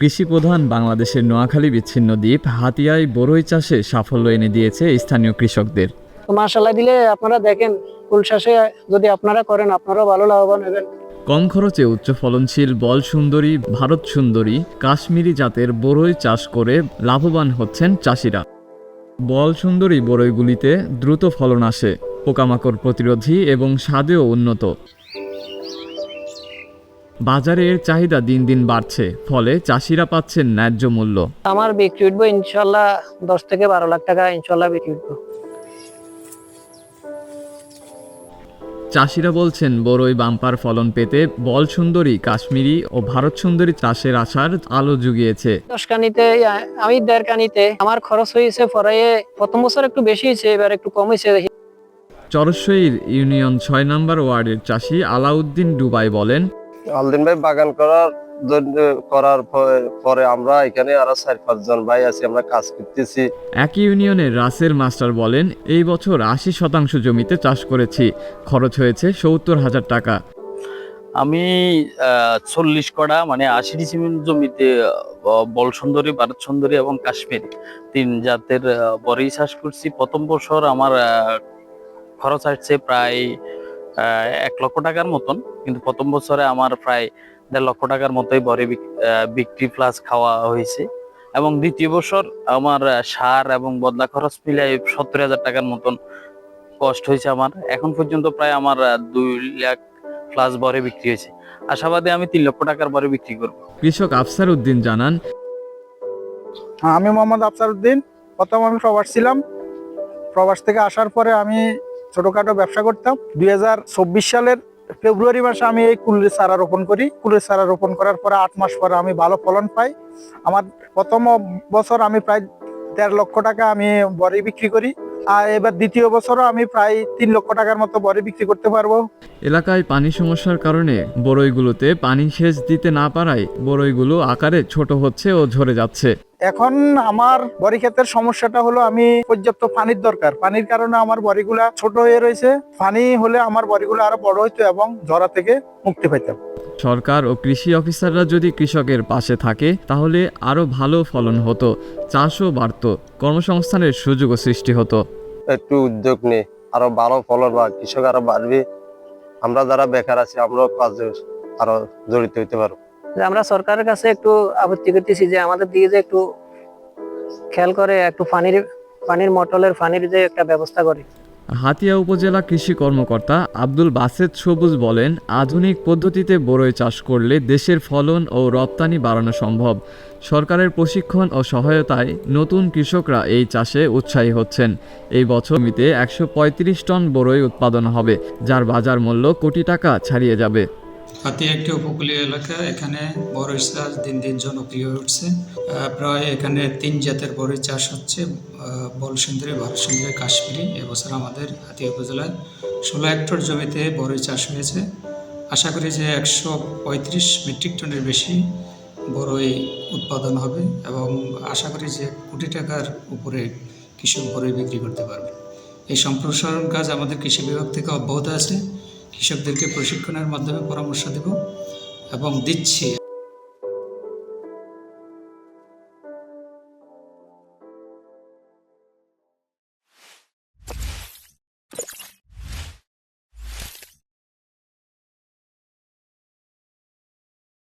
কৃষিপ্রধান বাংলাদেশের নোয়াখালী বিচ্ছিন্ন দ্বীপ হাতিয়ায় বরই চাষে সাফল্য এনে দিয়েছে স্থানীয় কৃষকদের। তো মাসাল্লাহ দিলে আপনারা দেখেন ফুল চাষে যদি আপনারা করেন আপনারাও ভালো লাভবান হবেন। কম খরচে উচ্চ ফলনশীল বল সুন্দরী ভারত সুন্দরী কাশ্মীরি জাতের বরই চাষ করে লাভবান হচ্ছেন চাষিরা। বল সুন্দরী বরইগুলিতে দ্রুত ফলন আসে পোকামাকড় প্রতিরোধী এবং স্বাদেও উন্নত। বাজারে এর চাহিদা দিন দিন বাড়ছে ফলে চাষিরা পাচ্ছেন ন্যায্য মূল্য। আমার বিক্রি উঠবো ইনশাল্লাহ দশ থেকে বারো লাখ টাকা ইনশাল্লাহ বিক্রি উঠবো। চাষিরা বলছেন বড়ই বাম্পার ফলন পেতে বল সুন্দরী কাশ্মীরি ও ভারত সুন্দরী চাষের আশার আলো জুগিয়েছে। দশ কানিতে আমি দেড় কানিতে আমার খরচ হয়েছে পরে প্রথম বছর একটু বেশি হয়েছে এবার একটু কম হয়েছে। চরশ্বইর ইউনিয়ন ছয় নম্বর ওয়ার্ডের চাষি আলাউদ্দিন ডুবাই বলেন আলদিন ভাই বাগান করার জন্য করার পরে আমরা এখানে আরও চার পাঁচজন ভাই আছি আমরা কাজ করতেছি। একই ইউনিয়নের রাসেল মাস্টার বলেন এই বছর আশি শতাংশ জমিতে চাষ করেছি। খরচ হয়েছে সত্তর হাজার টাকা। আমি চল্লিশ কড়া মানে আশি ডিসিমিল জমিতে বল সুন্দরী ভারত সুন্দরী এবং কাশ্মীর তিন জাতের আহ, চাষ করছি। প্রথম বছর আমার খরচ আসছে প্রায় এক লক্ষ টাকার মতন কিন্তু প্রথম বছরে আমার প্রায় দেড় লক্ষ টাকার মতোই বড়ি বিক্রি প্লাস খাওয়া হয়েছে। এবং দ্বিতীয় বছর আমার সার এবং বদলা খরচ মিলিয়ে সত্তর হাজার টাকার মতন কষ্ট হয়েছে আমার। এখন পর্যন্ত প্রায় আমার দুই লাখ প্লাস বরে বিক্রি হয়েছে। আশাবাদে আমি তিন লক্ষ টাকার বরে বিক্রি করব। কৃষক আফসার উদ্দিন জানান হ্যাঁ, আমি মোহাম্মদ আফসার উদ্দিন প্রথম আমি প্রবাস ছিলাম। প্রবাস থেকে আসার পরে আমি ছোটখাটো ব্যবসা করতাম। দুই হাজার চব্বিশ সালের ফেব্রুয়ারি মাসে আমি এই কুলের চারা রোপণ করি। কুলের চারা রোপণ করার পরে আট মাস পরে আমি ভালো ফলন পাই। আমার প্রথম বছর আমি প্রায় দেড় লক্ষ টাকা আমি বড়ি বিক্রি করি। আর এবার দ্বিতীয় বছরও আমি প্রায় তিন লক্ষ টাকার মতো বড়ি বিক্রি করতে পারব। এলাকায় পানি সমস্যার কারণে বড়ইগুলোতে পানি সেচ দিতে না পারায় বড়ইগুলো আকারে ছোট হচ্ছে ও ঝরে যাচ্ছে। এখন আমার বড়ি ক্ষেতের সমস্যাটা হলো আমি পর্যাপ্ত পানির দরকার। পানির কারণে আমার বড়িগুলা ছোট হয়ে রয়েছে। পানি হলে আমার বড়িগুলো আরও বড় হইতো এবং ঝরা থেকে মুক্তি পাইতাম। সরকার ও কৃষি অফিসাররা যদি কৃষকের পাশে থাকে তাহলে আরও ভালো ফলন হতো চাষও বাড়ত কর্মসংস্থানের সুযোগও সৃষ্টি হতো। একটু উদ্যোগ নেই আরও ভালো ফলন বা কৃষক আরও বাড়বে। আমরা যারা বেকার আছি আমরাও কাজে আরও জড়িত হইতে পারব। যে আমরা সরকারের কাছে একটু আপত্তি করতেছি যে আমাদের দিকে যে একটু খেয়াল করে একটু পানির পানির মটলের পানির যে একটা ব্যবস্থা করে। হাতিয়া উপজেলা কৃষি কর্মকর্তা আব্দুল বাসেদ সবুজ বলেন, আধুনিক পদ্ধতিতে বড়ই চাষ করলে দেশের ফলন ও রপ্তানি বাড়ানো সম্ভব। সরকারের প্রশিক্ষণ ও সহায়তায় নতুন কৃষকরা এই চাষে উৎসাহী হচ্ছেন। এই বছর মিতে একশো পঁয়ত্রিশ টন বড়ই উৎপাদন হবে, যার বাজার মূল্য কোটি টাকা ছাড়িয়ে যাবে। হাতিয়া একটি উপকূলীয় এলাকা। এখানে বড়ই চাষ দিন দিন জনপ্রিয় উঠছে প্রায় এখানে তিন জাতের বড়ই চাষ হচ্ছে। আহ, বল সুন্দরী কাশ্মীরি। এবছর আমাদের হাতিয়া উপজেলায় ষোলো হেক্টর জমিতে বড়ই চাষ হয়েছে। আশা করি যে একশো পঁয়ত্রিশ মেট্রিক টনের বেশি বড়ই উৎপাদন হবে এবং আশা করি যে কোটি টাকার উপরে কৃষক বড়ই বিক্রি করতে পারবে। এই সম্প্রসারণ কাজ আমাদের কৃষি বিভাগ থেকে অব্যাহত আছে। কৃষকদেরকে প্রশিক্ষণের মাধ্যমে পরামর্শ দেব এবং দিচ্ছি